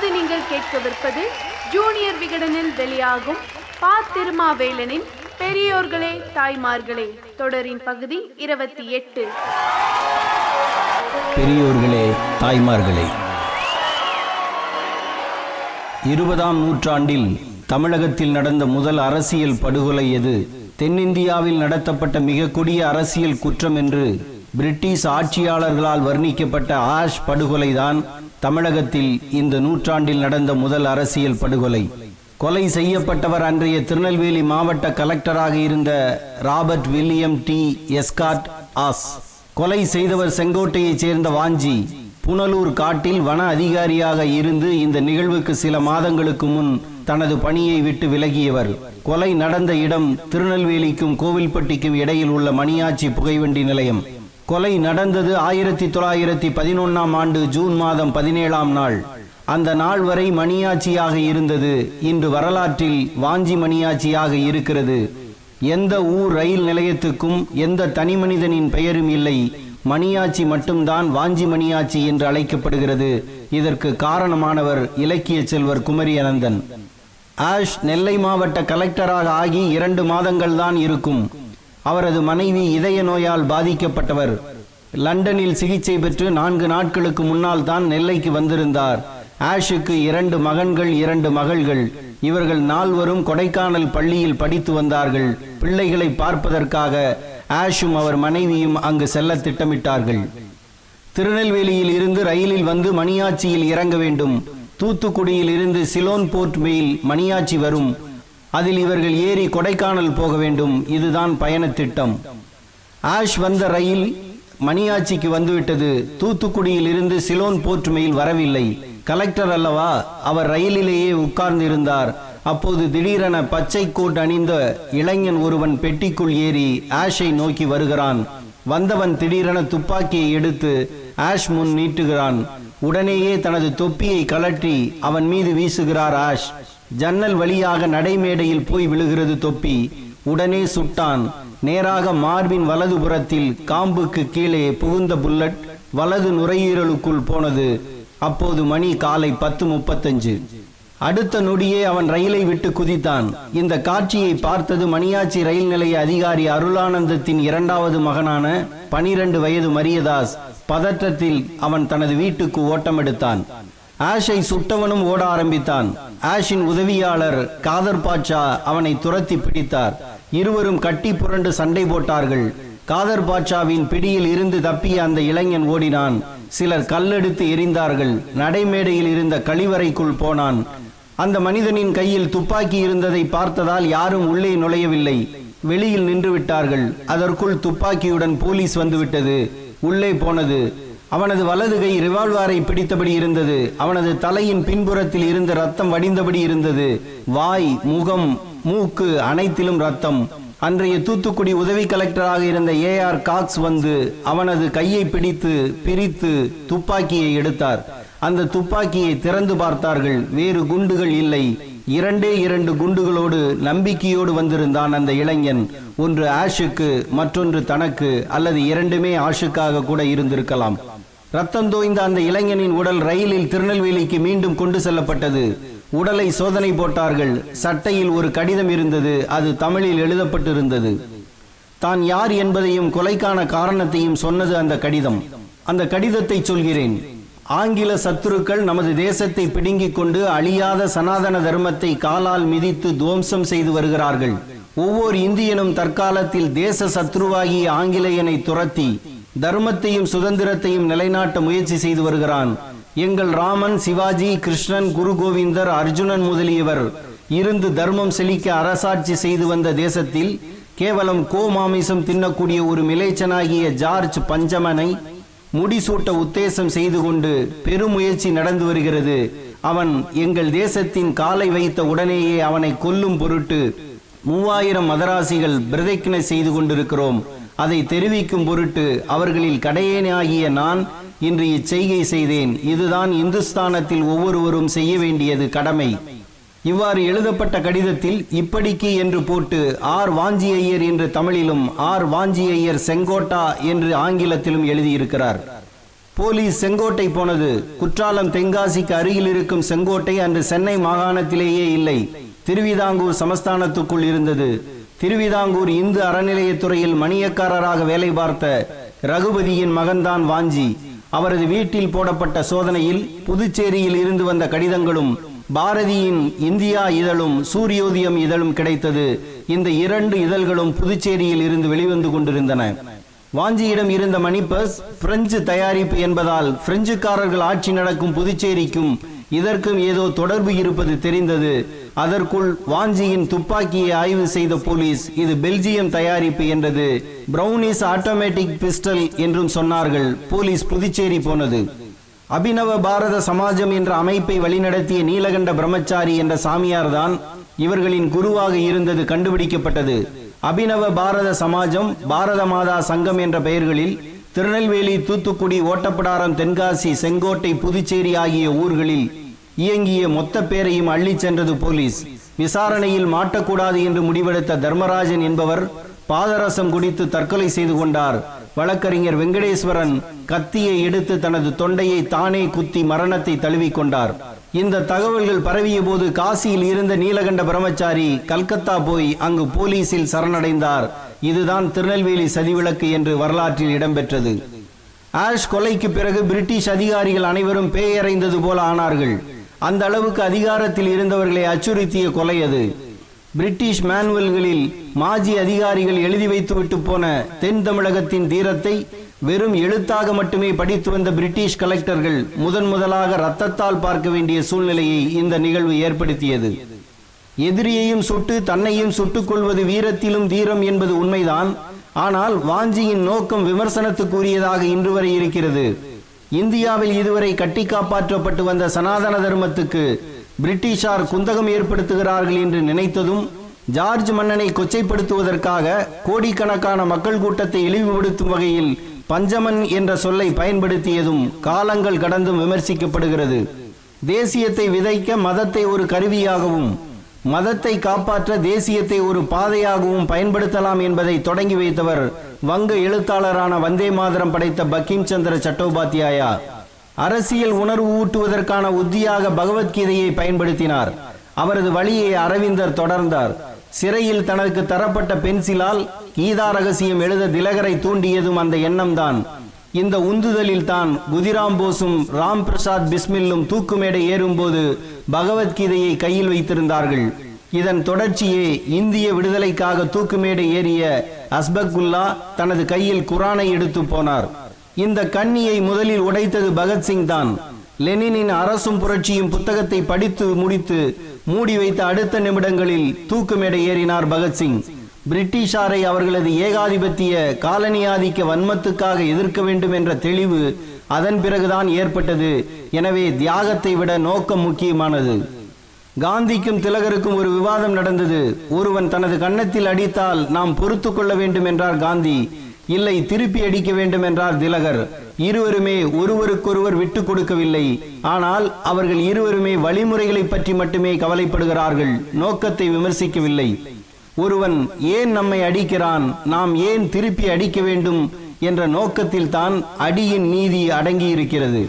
இப்போது நீங்கள் கேட்கவிருப்பது ஜூனியர் விகடனில் வெளியாகும் பா திருமாவேலனின் பெரியோர்களே தாய்மார்களே தொடரின் பகுதி இருபத்தி எட்டு. பெரியோர்களே தாய்மார்களே இருபதாம் நூற்றாண்டில் தமிழகத்தில் நடந்த முதல் அரசியல் படுகொலை எது? தென்னிந்தியாவில் நடத்தப்பட்ட மிக கொடிய அரசியல் குற்றம் என்று பிரிட்டிஷ் ஆட்சியாளர்களால் வர்ணிக்கப்பட்ட ஆஷ் படுகொலைதான் தமிழகத்தில் இந்த நூற்றாண்டில் நடந்த முதல் அரசியல் படுகொலை. கொலை செய்யப்பட்டவர் அன்றைய திருநெல்வேலி மாவட்ட கலெக்டராக இருந்த Robert William D. Escourt Ashe. கொலை செய்தவர் செங்கோட்டையைச் சேர்ந்த வாஞ்சி. புனலூர் காட்டில் வன அதிகாரியாக இருந்து இந்த நிகழ்வுக்கு சில மாதங்களுக்கு முன் தனது பணியை விட்டு விலகியவர். கொலை நடந்த இடம் திருநெல்வேலிக்கும் கோவில்பட்டிக்கும் இடையில் உள்ள மணியாச்சி புகைவண்டி நிலையம். கொலை நடந்தது ஆயிரத்தி தொள்ளாயிரத்தி பதினொன்னாம் ஆண்டு ஜூன் மாதம் பதினேழாம் நாள். அந்த நாள் வரை மணியாட்சியாக இருந்தது. இன்று வரலாற்றில் வாஞ்சி மணியாட்சியாக இருக்கிறது. எந்த ஊர் ரயில் நிலையத்துக்கும் எந்த தனி மனிதனின் பெயரும் இல்லை. மணியாச்சி மட்டும்தான் வாஞ்சி மணியாச்சி என்று அழைக்கப்படுகிறது. இதற்கு காரணமானவர் இலக்கிய செல்வர் குமரி அனந்தன் ஆஷ் நெல்லை மாவட்ட கலெக்டராக ஆகி இரண்டு மாதங்கள் தான் இருக்கும். அவரது மனைவி இதய நோயால் பாதிக்கப்பட்டவர். லண்டனில் சிகிச்சை பெற்று நான்கு நாட்களுக்கு முன்னால் தான் நெல்லைக்கு வந்திருந்தார். ஆஷுக்கு இரண்டு மகன்கள் இரண்டு மகள்கள். இவர்கள் நால்வரும் கொடைக்கானல் பள்ளியில் படித்து வந்தார்கள். பிள்ளைகளை பார்ப்பதற்காக ஆஷும் அவர் மனைவியும் அங்கு செல்ல திட்டமிட்டார்கள். திருநெல்வேலியில் இருந்து ரயிலில் வந்து மணியாச்சியில் இறங்க வேண்டும். தூத்துக்குடியில் இருந்து சிலோன் போர்ட் மெயில் மணியாச்சி வரும். அதில் இவர்கள் ஏறி கொடைக்கானல் போக வேண்டும். இதுதான் பயண திட்டம். ஆஷ் வந்த ரயில் மணியாச்சிக்கு வந்துவிட்டது. தூத்துக்குடியில் இருந்து சிலோன் போற்றுமையில் வரவில்லை. கலெக்டர் அல்லவா அவர் ரயிலிலேயே உட்கார்ந்து இருந்தார் அப்போது திடீரென பச்சை கோட் அணிந்த இளைஞன் ஒருவன் பெட்டிக்குள் ஏறி ஆஷை நோக்கி வருகிறான். வந்தவன் திடீரென துப்பாக்கியை எடுத்து ஆஷ் முன் நீட்டுகிறான். உடனேயே தனது தொப்பியை கலற்றி அவன் மீது வீசுகிறார் ஆஷ். ஜன்னல் வழியாக நடைமேடையில் போய் விழுகிறது தொப்பி. உடனே சுட்டான். நேராக மார்பின் வலது புறத்தில் காம்புக்கு கீழே புகுந்த புல்லட் வலது நுரையீரலுக்குள் போனது. அப்போது மணி காலை பத்து முப்பத்தஞ்சு. அடுத்த நொடியே அவன் ரயிலை விட்டு குதித்தான். இந்த காட்சியை பார்த்தது மணியாச்சி ரயில் நிலைய அதிகாரி அருளானந்தத்தின் இரண்டாவது மகனான பனிரெண்டு வயது மரியதாஸ். பதற்றத்தில் அவன் தனது வீட்டுக்கு ஓட்டம் எடுத்தான் ஆஷை சுட்டவனும் ஓட ஆரம்பித்தான். ஆஷின் உதவியாளர் காதர் பாட்சா அவனை துரத்தி பிடித்தார். இருவரும் கட்டி புரண்டு சண்டை போட்டார்கள். காதர் பாட்சாவின் பிடியில் இருந்து தப்பிய அந்த இளைஞன் ஓடினான். சிலர் கல்லெடுத்து எரிந்தார்கள். நடைமேடையில் இருந்த கழிவறைக்குள் போனான். அந்த மனிதனின் கையில் துப்பாக்கி இருந்ததை பார்த்ததால் யாரும் உள்ளே நுழையவில்லை. வெளியில் நின்று விட்டார்கள் அதற்குள் துப்பாக்கியுடன் போலீஸ் வந்துவிட்டது. உள்ளே போனது. அவனது வலது கை ரிவால்வாரை பிடித்தபடி இருந்தது. அவனது தலையின் பின்புறத்தில் இருந்த ரத்தம் வடிந்தபடி இருந்தது. வாய் முகம் மூக்கு அனைத்திலும் ரத்தம். அன்றைய தூத்துக்குடி உதவி கலெக்டராக இருந்த ஏ ஆர் காக்ஸ் வந்து அவனது கையை பிடித்து பிரித்து துப்பாக்கியை எடுத்தார். அந்த துப்பாக்கியை திறந்து பார்த்தார்கள். வேறு குண்டுகள் இல்லை. இரண்டே இரண்டு குண்டுகளோடு நம்பிக்கையோடு வந்திருந்தான் அந்த இளைஞன். ஒன்று ஆஷுக்கு மற்றொன்று தனக்கு அல்லது இரண்டுமே ஆஷுக்காக கூட இருந்திருக்கலாம். ரத்தம் தோய்ந்த அந்த இளைஞனின் உடல் ரயிலில் திருநெல்வேலிக்கு மீண்டும் கொண்டு செல்லப்பட்டது. உடலை சோதனை போட்டார்கள். சட்டையில் ஒரு கடிதம் இருந்தது. அது தமிழில் எழுதப்பட்டிருந்தது. தான் யார் என்பதையும் கொலைக்கான காரணத்தையும் சொன்னது அந்த கடிதம். அந்த கடிதத்தை சொல்கிறேன். ஆங்கில சத்துருக்கள் நமது தேசத்தை பிடுங்கிக் கொண்டு அழியாத சனாதன தர்மத்தை காலால் மிதித்து துவம்சம் செய்து வருகிறார்கள். ஒவ்வொரு இந்தியனும் தற்காலத்தில் தேச சத்ருவாகிய ஆங்கிலேயனை துரத்தி தர்மத்தையும் சுதந்திரத்தையும் நிலைநாட்ட முயற்சி செய்து வருகிறான். எங்கள் ராமன் சிவாஜி கிருஷ்ணன் குரு கோவிந்தர் அர்ஜுனன் முதலியவர் இருந்து தர்மம் செழிக்க அரசாட்சி செய்து வந்த தேசத்தில் கேவலம் கோ மாமிசம் தின்னக்கூடிய ஒரு மிலேச்சனாகிய ஜார்ஜ் பஞ்சமனை முடிசூட்ட உத்தேசம் செய்து கொண்டு பெருமுயற்சி நடந்து வருகிறது. அவன் எங்கள் தேசத்தின் காலை வைத்த உடனேயே அவனை கொல்லும் பொருட்டு மூவாயிரம் மதராசிகள் பிரதிக்னை செய்து கொண்டிருக்கிறோம். அதை தெரிவிக்கும் பொருட்டு அவர்களில் கடையேனாகிய நான் இன்று இச்செய்கை செய்தேன். இதுதான் இந்துஸ்தானத்தில் ஒவ்வொருவரும் செய்ய வேண்டியது கடமை. இவ்வாறு எழுதப்பட்ட கடிதத்தில் இப்படிக்கு என்று போட்டு ஆர் வாஞ்சி ஐயர் என்று தமிழிலும் ஆர் வாஞ்சி ஐயர் செங்கோட்டா என்று ஆங்கிலத்திலும் எழுதியிருக்கிறார். போலீஸ் செங்கோட்டை போனது. குற்றாலம் தென்காசிக்கு அருகில் இருக்கும் செங்கோட்டை அன்று சென்னை மாகாணத்திலேயே இல்லை. திருவிதாங்கூர் சமஸ்தானத்துக்குள் இருந்தது. திருவிதாங்கூர் இந்து அறநிலையத்துறையில் மணியக்காரராக வேலை பார்த்த ரகுபதியின் மகன்தான் வாஞ்சி. அவரது வீட்டில் போடப்பட்ட சோதனையில் புதுச்சேரியில் இருந்து வந்த கடிதங்களும் பாரதியின் இந்தியா இதழும் சூரியோதயம் இதழும் கிடைத்தது. இந்த இரண்டு இதழ்களும் புதுச்சேரியில் இருந்து வெளிவந்து கொண்டிருந்தன. வாஞ்சியிடம் இருந்த மணிப்பஸ் பிரெஞ்சு தயாரிப்பு என்பதால் பிரெஞ்சுக்காரர்கள் ஆட்சி நடக்கும் புதுச்சேரிக்கும் இதற்கும் ஏதோ தொடர்பு இருப்பது தெரிந்தது. அதற்குள் வாஞ்சியின் துப்பாக்கியை ஆய்வு செய்த போலீஸ் இது பெல்ஜியம் தயாரிப்பு என்றது. பிரவுனிஸ் ஆட்டோமேட்டிக் பிஸ்டல் என்றும் சொன்னார்கள். போலீஸ் புதுச்சேரி போனது. அபினவ பாரத சமாஜம் என்ற அமைப்பை வழிநடத்திய நீலகண்ட பிரம்மச்சாரி என்ற சாமியார்தான் இவர்களின் குருவாக இருந்தது கண்டுபிடிக்கப்பட்டது. அபினவ பாரத சமாஜம் பாரத மாதா சங்கம் என்ற பெயர்களில் திருநெல்வேலி தூத்துக்குடி ஓட்டப்படாரம் தென்காசி செங்கோட்டை புதுச்சேரி ஆகிய ஊர்களில் இயங்கிய மொத்த பேரையும் அள்ளிச் சென்றது போலீஸ். விசாரணையில் மாட்டக்கூடாது என்று முடிவெடுத்த தர்மராஜன் என்பவர் பாதரசம் குடித்து தற்கொலை செய்து கொண்டார். வழக்கறிஞர் வெங்கடேஸ்வரன் கத்தியை எடுத்து தனது தொண்டையை தானே குத்தி மரணத்தை தழுவிக்கொண்டார் இந்த தகவல்கள் பரவிய போது காசியில் இருந்த நீலகண்ட பிரம்மச்சாரி கல்கத்தா போய் அங்கு போலீசில் சரணடைந்தார். இதுதான் திருநெல்வேலி சதிவிலக்கு என்று வரலாற்றில் இடம்பெற்றது. ஆஷ் கொலைக்கு பிறகு பிரிட்டிஷ் அதிகாரிகள் அனைவரும் பேயறைந்தது போல ஆனார்கள். அந்த அளவுக்கு அதிகாரத்தில் இருந்தவர்களை அச்சுறுத்திய கொலை அது. பிரிட்டிஷ் மேனுவல்களில் மாஜி அதிகாரிகள் எழுதி வைத்துவிட்டு போன தென் தமிழகத்தின் தீரத்தை வெறும் எழுத்தாக மட்டுமே படித்து வந்த பிரிட்டிஷ் கலெக்டர்கள் முதன் முதலாக ரத்தத்தால் பார்க்க வேண்டிய சூழ்நிலையை இந்த நிகழ்வு ஏற்படுத்தியது. எதிரியையும் சுட்டு தன்னையும் சுட்டுக் கொள்வது வீரத்திலும் தீரம் என்பது உண்மைதான். ஆனால் வாஞ்சியின் நோக்கம் விமர்சனத்துக்குரியதாக இன்று வரை இருக்கிறது. இந்தியாவில் இதுவரை கட்டி காப்பாற்றப்பட்டு வந்த சனாதன தர்மத்துக்கு பிரிட்டிஷார் குந்தகம் ஏற்படுத்துகிறார்கள் என்று நினைத்ததும் ஜார்ஜ் மன்னனை கொச்சைப்படுத்துவதற்காக கோடிக்கணக்கான மக்கள் கூட்டத்தை இழிவுபடுத்தும் வகையில் பஞ்சமன் என்ற சொல்லை பயன்படுத்தியதும் காலங்கள் கடந்தும் விமர்சிக்கப்படுகிறது. தேசியத்தை விதைக்க மதத்தை ஒரு கருவியாகவும் மதத்தை காப்பாற்ற தேசியத்தை ஒரு பாதையாகவும் பயன்படுத்தலாம் என்பதை தொடங்கி வைத்தவர் வங்க எழுத்தாளரான வந்தே மாதரம் படைத்த பக்கிம் சந்திர சட்டோபாத்தியாயா அரசியல் உணர்வு ஊட்டுவதற்கான உத்தியாக பகவத்கீதையை பயன்படுத்தினார். அவரது வழியை அரவிந்தர் தொடர்ந்தார். சிறையில் தனக்கு தரப்பட்ட பென்சிலால் கீதா ரகசியம் எழுத திலகரை தூண்டியதும் அந்த எண்ணம்தான். இந்த உந்துதலில் தான் குதிராம் போஸும் ராம் பிரசாத் பிஸ்மில்லும் தூக்குமேடை ஏறும்போது பகவத்கீதையை கையில் வைத்திருந்தார்கள். இதன் தொடர்ச்சியே இந்திய விடுதலைக்காக தூக்குமேடை ஏறிய அஸ்பக்குல்லா தனது கையில் குரானை எடுத்து போனார். இந்த கண்ணியை முதலில் உடைத்தது பகத்சிங் தான். லெனினின் அரசும் புரட்சியும் புத்தகத்தை படித்து முடித்து மூடி வைத்த அடுத்த நிமிடங்களில் தூக்குமேடை ஏறினார் பகத்சிங் பிரிட்டிஷாரை அவர்களது ஏகாதிபத்திய காலனியாதிக்க வன்மத்துக்காக எதிர்க்க வேண்டும் என்ற தெளிவு அதன் பிறகுதான் ஏற்பட்டது. எனவே தியாகத்தை விட நோக்கம் முக்கியமானது. காந்திக்கும் திலகருக்கும் ஒரு விவாதம் நடந்தது. ஒருவன் தனது கன்னத்தில் அடித்தால் நாம் பொறுத்து கொள்ள வேண்டும் என்றார் காந்தி. இல்லை திருப்பி அடிக்க வேண்டும் என்றார் திலகர். இருவருமே ஒருவருக்கொருவர் விட்டு கொடுக்கவில்லை. ஆனால் அவர்கள் இருவருமே வழிமுறைகளை பற்றி மட்டுமே கவலைப்படுகிறார்கள். நோக்கத்தை விமர்சிக்கவில்லை. ஒருவன் ஏன் நம்மை அடிக்கிறான்? நாம் ஏன் திருப்பி அடிக்க வேண்டும்? என்ற நோக்கத்தில் தான் அடியின் நீதி அடங்கியிருக்கிறது.